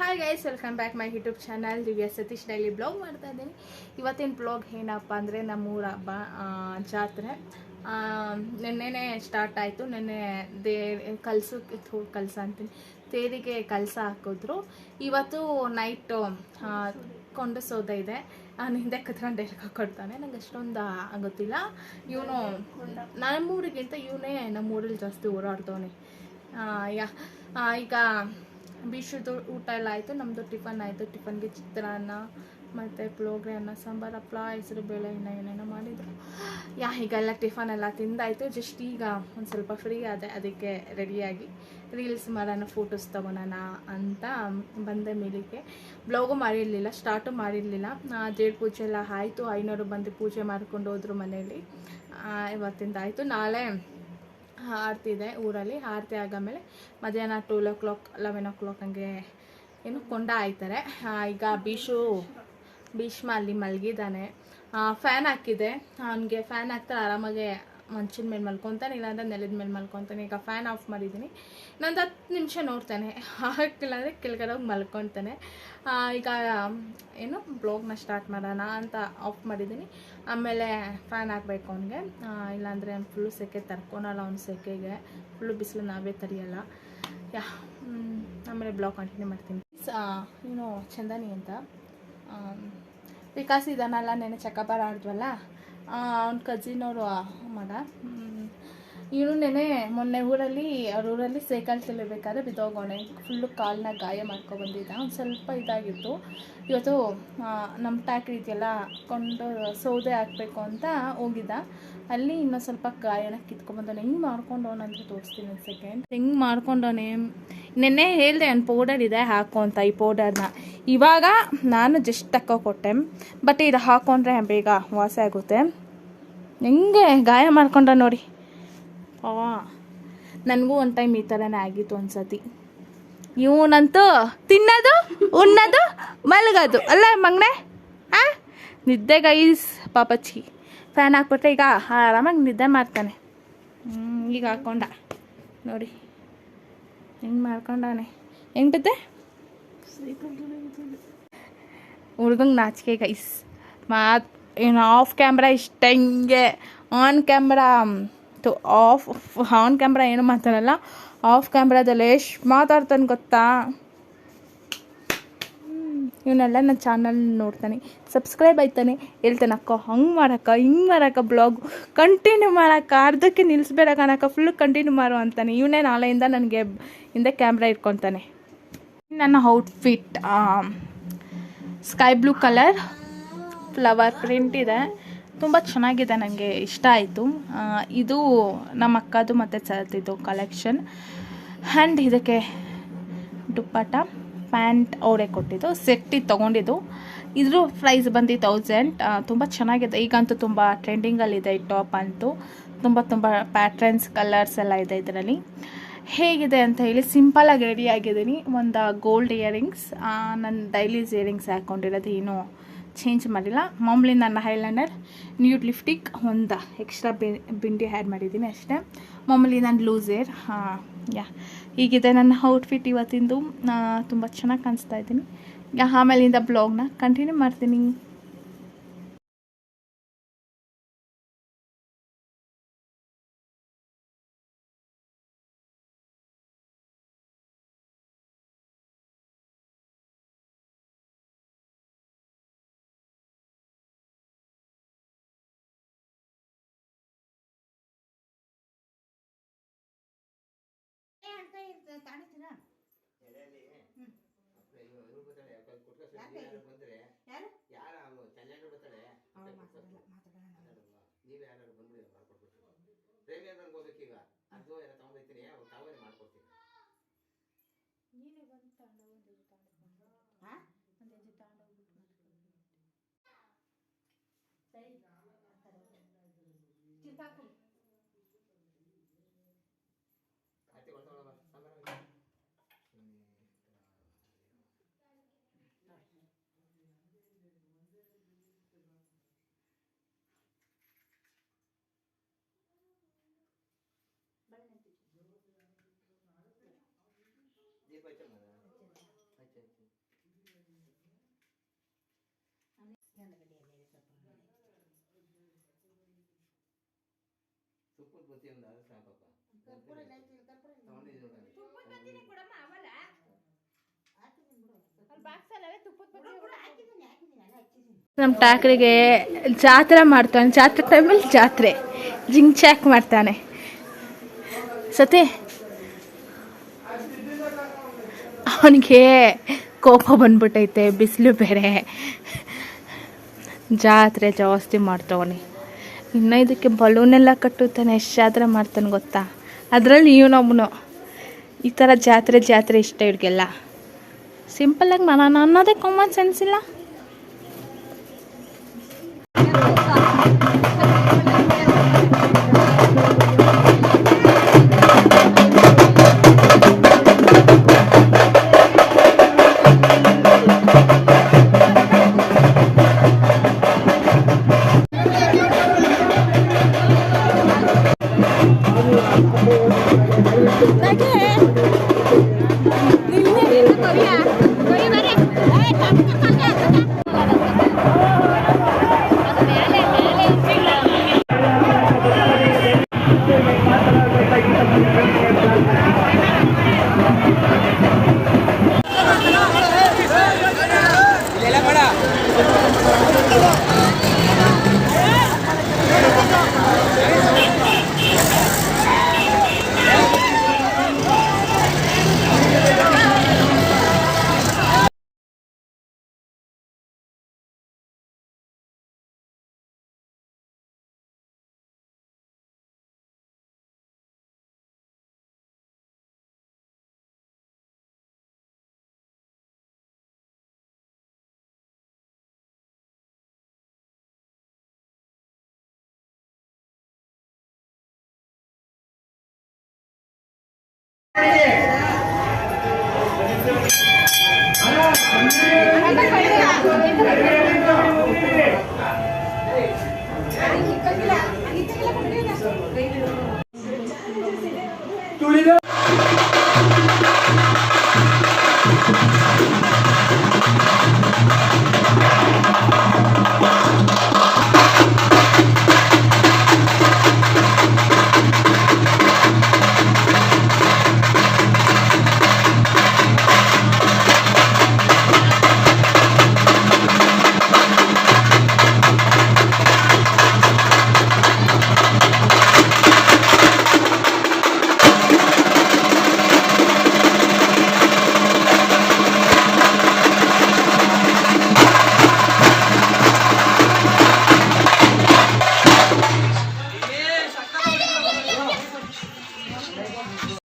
Hi guys welcome back my YouTube channel Divya Satish daily blog ಮಾಡ್ತಾ ಇದ್ದೀನಿ. ಇವತ್ತಿನ blog ಏನಪ್ಪ ಅಂದರೆ ನಮ್ಮೂರ ಹಬ್ಬ ಜಾತ್ರೆ. ನಿನ್ನೆ ನೆನ್ನೆನೇ ಸ್ಟಾರ್ಟ್ ಆಯಿತು. ನೆನ್ನೆ ದೇ ಕಲ್ಸಕ್ಕೆ ಕಲಸ ಅಂತೀನಿ. ತೇರಿಗೆ ಕಲಸ ಹಾಕಿದ್ರು. ಇವತ್ತು ನೈಟು ಕೊಂಡು ಸೋದ ಇದೆ. ನಾನು ಹಿಂದೆ ಕತ್ಕೊಂಡು ಕೊಡ್ತಾನೆ. ನಂಗೆ ಅಷ್ಟೊಂದು ಗೊತ್ತಿಲ್ಲ ಇವನು, ನಮ್ಮೂರಿಗಿಂತ ಇವನೇ ನಮ್ಮೂರಲ್ಲಿ ಜಾಸ್ತಿ ಓಡಾಡ್ತವನೆ. ಯಾ ಈಗ ಬೀಷದ್ದು ಊಟ ಎಲ್ಲ ಆಯಿತು ನಮ್ಮದು ಟಿಫನ್ ಆಯಿತು. ಟಿಫನ್ಗೆ ಚಿತ್ರಾನ್ನ ಮತ್ತು ಪುಳೋಗ್ರೆ ಅನ್ನ ಸಾಂಬಾರು ಹಪ್ಳ ಹೆಸರು ಬೇಳೆ ಇನ್ನು ಏನೇನೋ ಮಾಡಿದರು. ಯಾ ಈಗೆಲ್ಲ ಟಿಫನ್ ಎಲ್ಲ ತಿಂದಾಯಿತು. ಜಸ್ಟ್ ಈಗ ಒಂದು ಸ್ವಲ್ಪ ಫ್ರೀ ಆದೆ ಅದಕ್ಕೆ ರೆಡಿಯಾಗಿ ರೀಲ್ಸ್ ಮಾಡೋಣ ಫೋಟೋಸ್ ತೊಗೊಳೋಣ ಅಂತ ಬಂದೆ ಮೇಲಿಗೆ. ಬ್ಲೌಗು ಮಾಡಿರಲಿಲ್ಲ ಸ್ಟಾರ್ಟು ಮಾಡಿರಲಿಲ್ಲ. ದೇವ್ರ ಪೂಜೆ ಎಲ್ಲ ಆಯಿತು. ಐನೂರು ಬಂದು ಪೂಜೆ ಮಾಡ್ಕೊಂಡು ಹೋದ್ರು ಮನೆಯಲ್ಲಿ. ಆ, ಇವತ್ತಿಂದ ಆಯಿತು ನಾಳೆ ಆರತಿ ಇದೆ ಊರಲ್ಲಿ. ಆರತಿ ಆದಮೇಲೆ ಮಧ್ಯಾಹ್ನ twelve o'clock eleven o'clock ಹಂಗೆ ಏನು ಕೊಂಡ ಆಯ್ತಾರೆ. ಈಗ ಬೀಶು ಭೀಷ್ಮ ಅಲ್ಲಿ ಮಲಗಿದ್ದಾನೆ. ಫ್ಯಾನ್ ಹಾಕಿದೆ. ಅವನಿಗೆ ಫ್ಯಾನ್ ಹಾಕ್ತಾ ಆರಾಮಾಗೆ ಮಂಚಿನ ಮೇಲೆ ಮಲ್ಕೊತಾನೆ, ಇಲ್ಲಾಂದ್ರೆ ನೆಲದ ಮೇಲೆ ಮಲ್ಕೊತಾನೆ. ಈಗ ಫ್ಯಾನ್ ಆಫ್ ಮಾಡಿದ್ದೀನಿ ನಂದು ಹತ್ತು ನಿಮಿಷ ನೋಡ್ತಾನೆ. ಹಾಕಿಲ್ಲಾಂದರೆ ಕೆಳಗಡೆ ಹೋಗಿ ಮಲ್ಕೊತಾನೆ ಈಗ, ಏನು ಬ್ಲಾಗ್ನ ಸ್ಟಾರ್ಟ್ ಮಾಡೋಣ ಅಂತ ಆಫ್ ಮಾಡಿದ್ದೀನಿ ಆಮೇಲೆ ಫ್ಯಾನ್ ಹಾಕ್ಬೇಕು ಅವನಿಗೆ. ಇಲ್ಲಾಂದರೆ ಫುಲ್ಲು ಸೆಕೆ ತರ್ಕೊಳಲ್ಲ ಅವ್ನ ಸೆಕೆಗೆ. ಫುಲ್ಲು ಬಿಸಿಲು ನಾವೇ ತರಿಯಲ್ಲ. ಯಾ ಆಮೇಲೆ ಬ್ಲಾಗ್ ಕಂಟಿನ್ಯೂ ಮಾಡ್ತೀನಿ. ಇವನು ಚಂದನಿ ಅಂತ. ವಿಕಾಸ್ ಇದಾನಲ್ಲ ನೆನೆ ಚೆಕಪ್ ಆಡಿದ್ವಲ್ಲ? ಅವ್ನ ಕಜಿನವರು ಮಗ ಇವನು ನೆನೆ ಮೊನ್ನೆ ಊರಲ್ಲಿ, ಅವ್ರ ಊರಲ್ಲಿ ಸೈಕಲ್ ಚೆಲ್ಲಬೇಕಾದ್ರೆ ಬಿದ್ದೋಗೋಣೆ ಫುಲ್ಲು ಕಾಲನ್ನ ಗಾಯ ಮಾಡ್ಕೊಬಂದಿದ್ದ ಒಂದು ಸ್ವಲ್ಪ ಇದಾಗಿತ್ತು. ಇವತ್ತು ನಮ್ಮ ಟ್ಯಾಕ್ರಿ ಇದೆಯಲ್ಲ ಕೊಂಡು ಸೌದೆ ಹಾಕಬೇಕು ಅಂತ ಹೋಗಿದ್ದ. ಅಲ್ಲಿ ಇನ್ನೊಂದು ಸ್ವಲ್ಪ ಗಾಯನ ಕಿತ್ಕೊಂಡ್ಬಂದವನೆ ಹೆಂಗೆ ಮಾಡ್ಕೊಂಡವನ ಅಂತ ತೋರಿಸ್ತೀನಿ ಒಂದು ಸೆಕೆಂಡ್ ಹೆಂಗೆ ಮಾಡ್ಕೊಂಡವನೆ ನೆನ್ನೆ ಹೇಳಿದೆ ಒಂದು ಪೌಡರ್ ಇದೆ, ಹಾಕು ಅಂತ ಈ ಪೌಡರ್ನ ಇವಾಗ ನಾನು ಜಸ್ಟ್ ತಕ್ಕೋ ಕೊಟ್ಟೆ. ಬಟ್ ಇದು ಹಾಕೊಂಡ್ರೆ ಬೇಗ ವಾಸಿ ಆಗುತ್ತೆ. ಹೆಂಗೆ ಗಾಯ ಮಾಡ್ಕೊಂಡ ನೋಡಿ. ಆ ನನಗೂ ಒಂದು ಟೈಮ್ ಈ ಥರನೇ ಆಗಿತ್ತು ಒಂದ್ಸತಿ. ಇವನಂತೂ ತಿನ್ನೋದು, ಉಣ್ಣೋದು, ಮಲಗೋದು. ಅಲ್ಲ ಮಗನೇ? ಆ? ನಿದ್ದೆ ಗೈಸ್ ಪಾಪಚ್ಚಿ ಫ್ಯಾನ್ ಹಾಕ್ಬಿಟ್ರೆ ಈಗ ಆರಾಮಾಗಿ ನಿದ್ದೆ ಮಾಡ್ತಾನೆ. ಈಗ ಹಾಕ್ಕೊಂಡ ನೋಡಿ. ಹೆಂಗೆ ಮಾಡ್ಕೊಂಡಾನೆ. ಹೆಂಗೆ ಬಿದ್ದೆ ನಾಚಿಕೆ ಗೈಸ್ ಮಾತು, ಏನು ಆಫ್ ಕ್ಯಾಮ್ರಾ ಇಷ್ಟ ಹಿಂಗೆ? ಆನ್ ಕ್ಯಾಮ್ರಾ ತು ಆಫ್, ಆನ್ ಕ್ಯಾಮ್ರಾ ಏನು ಮಾತಾಡಲ್ಲ. ಆಫ್ ಕ್ಯಾಮ್ರಾದಲ್ಲಿ ಎಷ್ಟು ಮಾತಾಡ್ತಾನೆ ಗೊತ್ತಾ? ಇವನ್ನೆಲ್ಲ ನನ್ನ ಚಾನಲ್ ನೋಡ್ತಾನೆ. ಸಬ್ಸ್ಕ್ರೈಬ್ ಆಯ್ತಾನೆ. ಹೇಳ್ತಾನೆ, ಅಕ್ಕ, ಹಂಗೆ ಮಾಡಕ್ಕ, ಹಿಂಗೆ ಮಾಡಕ್ಕ ಬ್ಲಾಗ್. ಕಂಟಿನ್ಯೂ ಮಾಡಕ್ಕ, ಅರ್ಧಕ್ಕೆ ನಿಲ್ಲಿಸ್ಬೇಡ ಕಣಕ್ಕ ಫುಲ್ ಕಂಟಿನ್ಯೂ ಮಾಡು ಅಂತಾನೆ. ಇವನೇ ನಾಳೆಯಿಂದ ನನಗೆ ಹಿಂದೆ ಕ್ಯಾಮ್ರಾ ಇಟ್ಕೊತಾನೆ ನನ್ನ outfit sky blue colour flower print ಇದೆ. ತುಂಬ ಚೆನ್ನಾಗಿದೆ ನನಗೆ ಇಷ್ಟ ಆಯಿತು. ಇದು ನಮ್ಮ ಅಕ್ಕದು ಮತ್ತು ಸರ್ದಿದ್ದು ಕಲೆಕ್ಷನ್ ಆ್ಯಂಡ್ ಇದಕ್ಕೆ ದುಪ್ಪಟ ಪ್ಯಾಂಟ್ ಅವರೇ ಕೊಟ್ಟಿದ್ದು, ಸೆಟ್ಟಿ ತೊಗೊಂಡಿದ್ದು. ಇದ್ರ ಪ್ರೈಸ್ ಬಂದು ತೌಸಂಡ್ ತುಂಬ ಚೆನ್ನಾಗಿದೆ. ಈಗಂತೂ ತುಂಬ ಟ್ರೆಂಡಿಂಗಲ್ಲಿದೆ ಈ ಟಾಪ್ ಅಂತೂ. ತುಂಬ ತುಂಬ ಪ್ಯಾಟ್ರನ್ಸ್ ಕಲರ್ಸ್ ಎಲ್ಲ ಇದೆ ಇದರಲ್ಲಿ. ಹೇಗಿದೆ ಅಂತ ಹೇಳಿ ಸಿಂಪಲಾಗಿ ರೆಡಿ ಆಗಿದ್ದೀನಿ. ಒಂದು ಗೋಲ್ಡ್ ಇಯರಿಂಗ್ಸ್ ನನ್ನ ಡೈಲಿ ಇಯರಿಂಗ್ಸ್ ಹಾಕ್ಕೊಂಡಿರೋದು ಏನೂ ಚೇಂಜ್ ಮಾಡಿಲ್ಲ. ಮಾಮೂಲಿ ನನ್ನ ಹೈಲೈನರ್ ನ್ಯೂಡ್ ಲಿಫ್ಟಿಕ್ ಒಂದು ಎಕ್ಸ್ಟ್ರಾ ಬಿಂಡಿ ಹ್ಯಾಡ್ ಮಾಡಿದ್ದೀನಿ ಅಷ್ಟೇ. ಮಾಮೂಲಿ ನಾನು ಲೂಸ್ ಏರ್ ಯಾ ಹೀಗಿದೆ ನನ್ನ ಔಟ್ಫಿಟ್ ಇವತ್ತಿಂದು. ತುಂಬ ಚೆನ್ನಾಗಿ ಕಾಣಿಸ್ತಾ ಇದ್ದೀನಿ. ಆಮೇಲಿಂದ ಬ್ಲಾಗ್ನ ಕಂಟಿನ್ಯೂ ಮಾಡ್ತೀನಿ. ಚೆನ್ನಾಗಿ ಬರ್ತಾಳೆ. ನೀವೇ ಯಾರು ಬಂದ್ಬಿಡಿ ಮಾಡ್ಕೊಟ್ಬಿಡ್ತೀವಿ ಪ್ರೇಮಿ ನನಗೆ ಹೋಗ್ಬೇಕೀಗ ಅದು ಎಲ್ಲ ತಗೊಂಡೋಗ್ತೀನಿ ಅವ್ರು ತಾವೇ ಮಾಡ್ಕೊಡ್ತೀನಿ. ಅತ್ತೆ ನಮ್ ಟಾಕ್ರಿಗೆ अच्छा अच्छा ತುಪ್ಪದ ಠಾಕ್ರಿಗೆ ಜಾತ್ರೆ ಮಾಡ್ತಾನೆ. ಜಾತ್ರೆ ಟೈಮಲ್ಲಿ ಜಾತ್ರೆ. ಜಿಂಗ್ ಚಾಕ್ ಮಾಡ್ತಾನೆ. ಸತಿ ಅವನಿಗೆ ಕೋಪ ಬಂದ್ಬಿಟ್ಟೈತೆ, ಬಿಸಿಲು ಬೇರೆ. ಜಾತ್ರೆ ಜಾಸ್ತಿ ಮಾಡ್ತವನಿ. ಇನ್ನು ಇದಕ್ಕೆ ಬಲೂನೆಲ್ಲ ಕಟ್ಟುತ್ತಾನೆ, ಎಷ್ಟು ಜಾತ್ರೆ ಮಾಡ್ತಾನೆ ಗೊತ್ತಾ? ಅದರಲ್ಲಿ ಇವನೊಬ್ಬನು ಈ ಥರ ಜಾತ್ರೆ ಜಾತ್ರೆ ಇಷ್ಟ ಇವ್ರಿಗೆಲ್ಲ. ಸಿಂಪಲ್ಲಾಗಿ ನಾನು ಅನ್ನೋದೇ ಕಾಮನ್ ಸೆನ್ಸ್ ಇಲ್ಲ. ¿Tú le das?